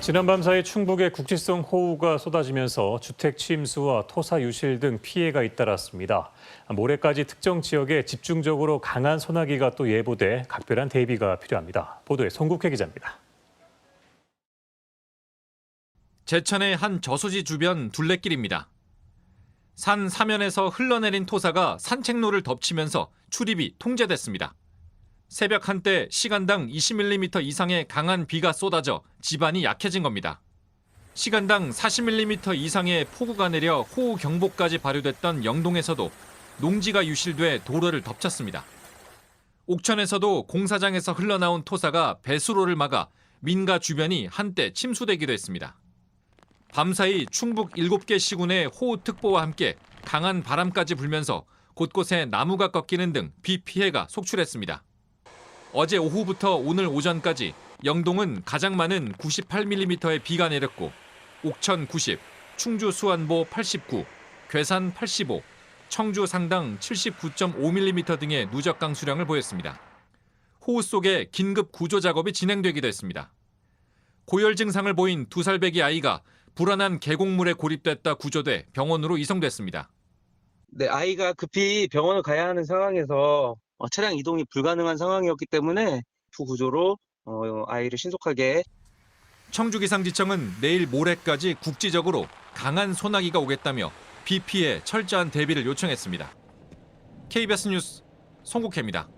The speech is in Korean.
지난밤 사이 충북에 국지성 호우가 쏟아지면서 주택 침수와 토사 유실 등 피해가 잇따랐습니다. 모레까지 특정 지역에 집중적으로 강한 소나기가 또 예보돼 각별한 대비가 필요합니다. 보도에 송국회 기자입니다. 제천의 한 저수지 주변 둘레길입니다. 산 사면에서 흘러내린 토사가 산책로를 덮치면서 출입이 통제됐습니다. 새벽 한때 시간당 20mm 이상의 강한 비가 쏟아져 지반이 약해진 겁니다. 시간당 40mm 이상의 폭우가 내려 호우 경보까지 발효됐던 영동에서도 농지가 유실돼 도로를 덮쳤습니다. 옥천에서도 공사장에서 흘러나온 토사가 배수로를 막아 민가 주변이 한때 침수되기도 했습니다. 밤사이 충북 7개 시군의 호우특보와 함께 강한 바람까지 불면서 곳곳에 나무가 꺾이는 등 비 피해가 속출했습니다. 어제 오후부터 오늘 오전까지 영동은 가장 많은 98mm의 비가 내렸고 옥천 90, 충주 수안보 89, 괴산 85, 청주 상당 79.5mm 등의 누적 강수량을 보였습니다. 호우 속에 긴급 구조 작업이 진행되기도 했습니다. 고열 증상을 보인 두 살배기 아이가 불안한 계곡물에 고립됐다 구조돼 병원으로 이송됐습니다. 네, 아이가 급히 병원을 가야 하는 상황에서 어, 차량 이동이 불가능한 상황이었기 때문에 부구조로 어, 아이를 신속하게 청주기상지청은 내일 모레까지 국지적으로 강한 소나기가 오겠다며 비 피해 철저한 대비를 요청했습니다. KBS 뉴스 송국혜입니다.